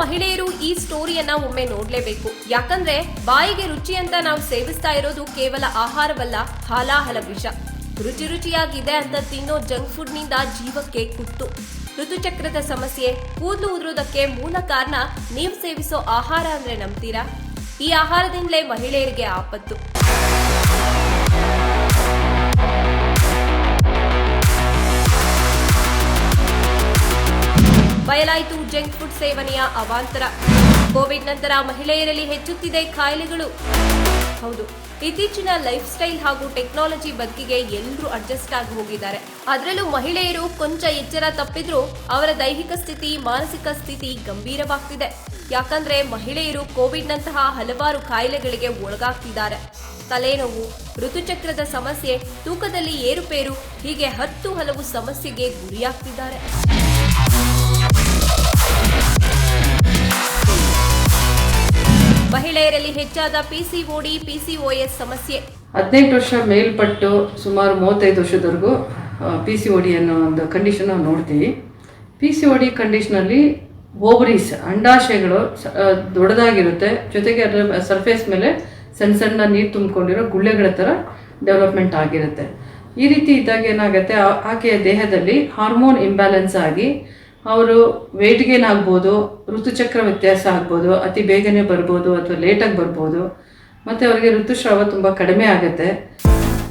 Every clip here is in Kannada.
ರುಚಿಯನ್ನ ಒಮ್ಮೆ ನೋಡ್ಲೇಬೇಕು. ಯಾಕಂದ್ರೆ ಬಾಯಿಗೆ ರುಚಿ ಅಂತ ನಾವು ಸೇವಿಸ್ತಾ ಇರೋದು ಕೇವಲ ಆಹಾರವಲ್ಲ, ಹಾಲಾಹಲ ವಿಷ. ರುಚಿ ರುಚಿಯಾಗಿದೆ ಅಂತ ತಿನ್ನೋ ಜಂಕ್ ಫುಡ್ನಿಂದ ಜೀವಕ್ಕೆ ಕುತ್ತು. ಋತುಚಕ್ರದ ಸಮಸ್ಯೆ, ಕೂದಲು ಉದುರೋದಕ್ಕೆ ಮೂಲ ಕಾರಣ ನೀವು ಸೇವಿಸೋ ಆಹಾರ ಅಂದ್ರೆ ನಂಬ್ತೀರಾ? ಈ ಆಹಾರದಿಂದಲೇ ಮಹಿಳೆಯರಿಗೆ ಆಪತ್ತು. ಬಯಲಾಯಿತು ಜಂಕ್ ಫುಡ್ ಸೇವನೆಯ ಅವಾಂತರ. ಕೋವಿಡ್ ನಂತರ ಮಹಿಳೆಯರಲ್ಲಿ ಹೆಚ್ಚುತ್ತಿದೆ ಕಾಯಿಲೆಗಳು ಹೌದು, ಇತ್ತೀಚಿನ ಲೈಫ್ ಸ್ಟೈಲ್ ಹಾಗೂ ಟೆಕ್ನಾಲಜಿ ಬದುಕಿಗೆ ಎಲ್ಲರೂ ಅಡ್ಜಸ್ಟ್ ಆಗಿ ಹೋಗಿದ್ದಾರೆ. ಅದರಲ್ಲೂ ಮಹಿಳೆಯರು ಕೊಂಚ ಎಚ್ಚರ ತಪ್ಪಿದ್ರೂ ಅವರ ದೈಹಿಕ ಸ್ಥಿತಿ, ಮಾನಸಿಕ ಸ್ಥಿತಿ ಗಂಭೀರವಾಗ್ತಿದೆ. ಯಾಕಂದ್ರೆ ಮಹಿಳೆಯರು ಕೋವಿಡ್ ನಂತಹ ಹಲವಾರು ಕಾಯಿಲೆಗಳಿಗೆ ಒಳಗಾಗ್ತಿದ್ದಾರೆ. ತಲೆನೋವು, ಋತುಚಕ್ರದ ಸಮಸ್ಯೆ, ತೂಕದಲ್ಲಿ ಏರುಪೇರು ಹೀಗೆ ಹತ್ತು ಹಲವು ಸಮಸ್ಯೆಗೆ ಗುರಿಯಾಗ್ತಿದ್ದಾರೆ. ಮಹಿಳೆಯರಲ್ಲಿ ಹೆಚ್ಚಾದ ಪಿಸಿಒಡಿ ಪಿಸಿಒಎಸ್ ಸಮಸ್ಯೆ. ಹದಿನೆಂಟು ವರ್ಷ ಮೇಲ್ಪಟ್ಟು ಸುಮಾರು ಮೂವತ್ತೈದು ವರ್ಷದವರೆಗೂ ಪಿ ಸಿ ಒ ಡಿ ಅನ್ನೋ ಒಂದು ಕಂಡೀಷನ್ ನಾವು ನೋಡ್ತೀವಿ. ಪಿ ಸಿ ಒ ಡಿ ಕಂಡೀಷನಲ್ಲಿ ಓವರೀಸ್ ಅಂಡಾಶಯಗಳು ದೊಡ್ಡದಾಗಿರುತ್ತೆ. ಜೊತೆಗೆ ಅದರ ಸರ್ಫೇಸ್ ಮೇಲೆ ಸಣ್ಣ ಸಣ್ಣ ನೀರು ತುಂಬಿಕೊಂಡಿರೋ ಗುಳ್ಳೆಗಳ ಥರ ಡೆವಲಪ್ಮೆಂಟ್ ಆಗಿರುತ್ತೆ. ಈ ರೀತಿ ಇದ್ದಾಗ ಏನಾಗುತ್ತೆ ಆಕೆಯ ದೇಹದಲ್ಲಿ ಹಾರ್ಮೋನ್ ಇಂಬ್ಯಾಲೆನ್ಸ್ ಆಗಿ ಅವರು ವೆಯ್ಟ್ ಗೇನ್ ಆಗ್ಬೋದು, ಋತುಚಕ್ರ ವ್ಯತ್ಯಾಸ ಆಗ್ಬೋದು, ಅತಿ ಬೇಗನೆ ಬರ್ಬೋದು ಅಥವಾ ಲೇಟಾಗಿ ಬರ್ಬೋದು, ಮತ್ತೆ ಅವರಿಗೆ ಋತುಸ್ರಾವ ತುಂಬ ಕಡಿಮೆ ಆಗುತ್ತೆ.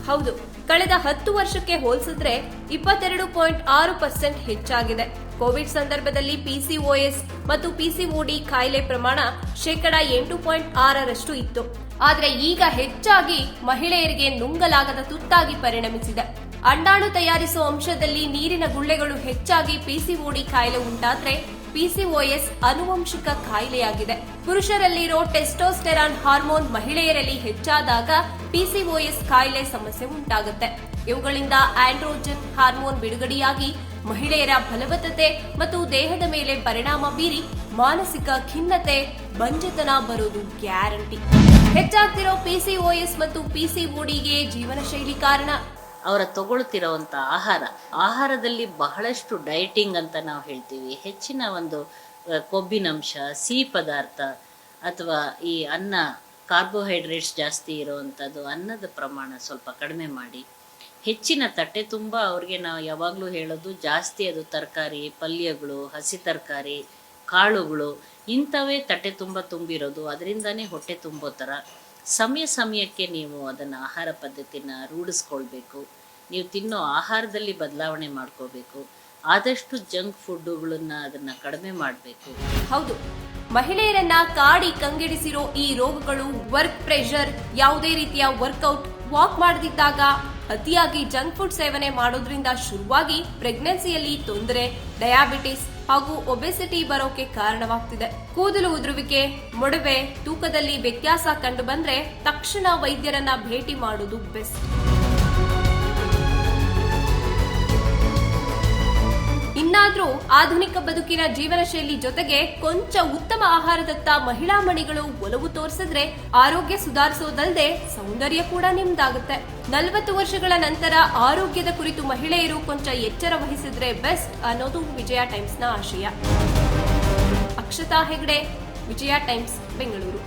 ಹೌದು, ಕಳೆದ ಹತ್ತು ವರ್ಷಕ್ಕೆ ಹೋಲಿಸಿದ್ರೆ ಇಪ್ಪತ್ತೆರಡು ಪಾಯಿಂಟ್ ಆರು ಪರ್ಸೆಂಟ್ ಹೆಚ್ಚಾಗಿದೆ. ಕೋವಿಡ್ ಸಂದರ್ಭದಲ್ಲಿ ಪಿಸಿಒಎಸ್ ಮತ್ತು ಪಿಸಿಒಡಿ ಕಾಯಿಲೆ ಪ್ರಮಾಣ ಶೇಕಡ ಎಂಟು ಪಾಯಿಂಟ್ ಆರರಷ್ಟು ಇತ್ತು. ಆದರೆ ಈಗ ಹೆಚ್ಚಾಗಿ ಮಹಿಳೆಯರಿಗೆ ನುಂಗಲಾಗದ ತುತ್ತಾಗಿ ಪರಿಣಮಿಸಿದೆ. ಅಂಡಾಣು ತಯಾರಿಸುವ ಅಂಶದಲ್ಲಿ ನೀರಿನ ಗುಳ್ಳೆಗಳು ಹೆಚ್ಚಾಗಿ ಪಿಸಿಒಡಿ ಕಾಯಿಲೆ ಉಂಟಾದ್ರೆ ಪಿಸಿಒಎಸ್ ಅನುವಂಶಿಕ ಕಾಯಿಲೆಯಾಗಿದೆ. ಪುರುಷರಲ್ಲಿರೋ ಟೆಸ್ಟೋಸ್ಟೆರಾನ್ ಹಾರ್ಮೋನ್ ಮಹಿಳೆಯರಲ್ಲಿ ಹೆಚ್ಚಾದಾಗ ಪಿಸಿಒಎಸ್ ಕಾಯಿಲೆ ಸಮಸ್ಯೆ ಉಂಟಾಗುತ್ತೆ. ಇವುಗಳಿಂದ ಆಂಡ್ರೋಜನ್ ಹಾರ್ಮೋನ್ ಬಿಡುಗಡೆಯಾಗಿ ಮಹಿಳೆಯರ ಫಲವತ್ತತೆ ಮತ್ತು ದೇಹದ ಮೇಲೆ ಪರಿಣಾಮ ಬೀರಿ ಮಾನಸಿಕ ಖಿನ್ನತೆ, ಬಂಜತನ ಬರೋದು ಗ್ಯಾರಂಟಿ. ಹೆಚ್ಚಾಗ್ತಿರೋ ಪಿಸಿಒಎಸ್ ಮತ್ತು ಪಿಸಿಒಡಿಗೆ ಜೀವನ ಶೈಲಿ ಕಾರಣ. ಅವರ ತಗೊಳ್ತಿರೋವಂಥ ಆಹಾರ. ಆಹಾರದಲ್ಲಿ ಬಹಳಷ್ಟು ಡಯಟಿಂಗ್ ಅಂತ ನಾವು ಹೇಳ್ತೀವಿ. ಹೆಚ್ಚಿನ ಒಂದು ಕೊಬ್ಬಿನಂಶ, ಸಿಹಿ ಪದಾರ್ಥ ಅಥವಾ ಈ ಅನ್ನ ಕಾರ್ಬೋಹೈಡ್ರೇಟ್ಸ್ ಜಾಸ್ತಿ ಇರೋವಂಥದ್ದು ಅನ್ನದ ಪ್ರಮಾಣ ಸ್ವಲ್ಪ ಕಡಿಮೆ ಮಾಡಿ. ಹೆಚ್ಚಿನ ತಟ್ಟೆ ತುಂಬ ಅವ್ರಿಗೆ ನಾವು ಯಾವಾಗಲೂ ಹೇಳೋದು ಜಾಸ್ತಿ ಅದು ತರಕಾರಿ, ಪಲ್ಯಗಳು, ಹಸಿ ತರಕಾರಿ, ಕಾಳುಗಳು ಇಂಥವೇ ತಟ್ಟೆ ತುಂಬ ತುಂಬಿರೋದು. ಅದರಿಂದನೇ ಹೊಟ್ಟೆ ತುಂಬೋ ಥರ ಸಮಯ ಸಮಯಕ್ಕೆ ನೀವು ಅದನ್ನು ಆಹಾರ ಪದ್ಧತಿನ ರೂಢಿಸ್ಕೊಳ್ಬೇಕು. ನೀವು ತಿನ್ನೋ ಆಹಾರದಲ್ಲಿ ಬದಲಾವಣೆ ಮಾಡ್ಕೋಬೇಕು ಆದಷ್ಟು ಜಂಕ್ ಫುಡ್ಡುಗಳನ್ನು ಅದನ್ನು ಕಡಿಮೆ ಮಾಡಬೇಕು. ಹೌದು. ಮಹಿಳೆಯರನ್ನ ಕಾಡಿ ಕಂಗೆಡಿಸಿರೋ ಈ ರೋಗಗಳು ವರ್ಕ್ ಪ್ರೆಷರ್ ಯಾವುದೇ ರೀತಿಯ ವರ್ಕೌಟ್ ವಾಕ್ ಮಾಡದಿದ್ದಾಗ ಅತಿಯಾಗಿ ಜಂಕ್ ಫುಡ್ ಸೇವನೆ ಮಾಡೋದ್ರಿಂದ ಶುರುವಾಗಿ ಪ್ರೆಗ್ನೆನ್ಸಿಯಲ್ಲಿ ತೊಂದರೆ ಡಯಾಬಿಟಿಸ್ ಹಾಗೂ ಒಬೆಸಿಟಿ ಬರೋಕೆ ಕಾರಣವಾಗ್ತಿದೆ. ಕೂದಲು ಉದುರುವಿಕೆ, ಮೊಡವೆ, ತೂಕದಲ್ಲಿ ವ್ಯತ್ಯಾಸ ಕಂಡು ಬಂದ್ರೆ ತಕ್ಷಣ ವೈದ್ಯರನ್ನ ಭೇಟಿ ಮಾಡೋದು ಬೆಸ್ಟ್. ಆಧುನಿಕ ಬದುಕಿನ ಜೀವನ ಶೈಲಿ ಜೊತೆಗೆ ಕೊಂಚ ಉತ್ತಮ ಆಹಾರದತ್ತ ಮಹಿಳಾ ಮಣಿಗಳು ಒಲವು ತೋರಿಸಿದ್ರೆ ಆರೋಗ್ಯ ಸುಧಾರಿಸೋದಲ್ಲದೆ ಸೌಂದರ್ಯ ಕೂಡ ನಿಮ್ದಾಗುತ್ತೆ. ನಲವತ್ತು ವರ್ಷಗಳ ನಂತರ ಆರೋಗ್ಯದ ಕುರಿತು ಮಹಿಳೆಯರು ಕೊಂಚ ಎಚ್ಚರ ವಹಿಸಿದ್ರೆ ಬೆಸ್ಟ್ ಅನ್ನೋದು ವಿಜಯ ಟೈಮ್ಸ್ನ ಆಶಯ. ಅಕ್ಷತಾ ಹೆಗ್ಡೆ, ವಿಜಯ ಟೈಮ್ಸ್, ಬೆಂಗಳೂರು.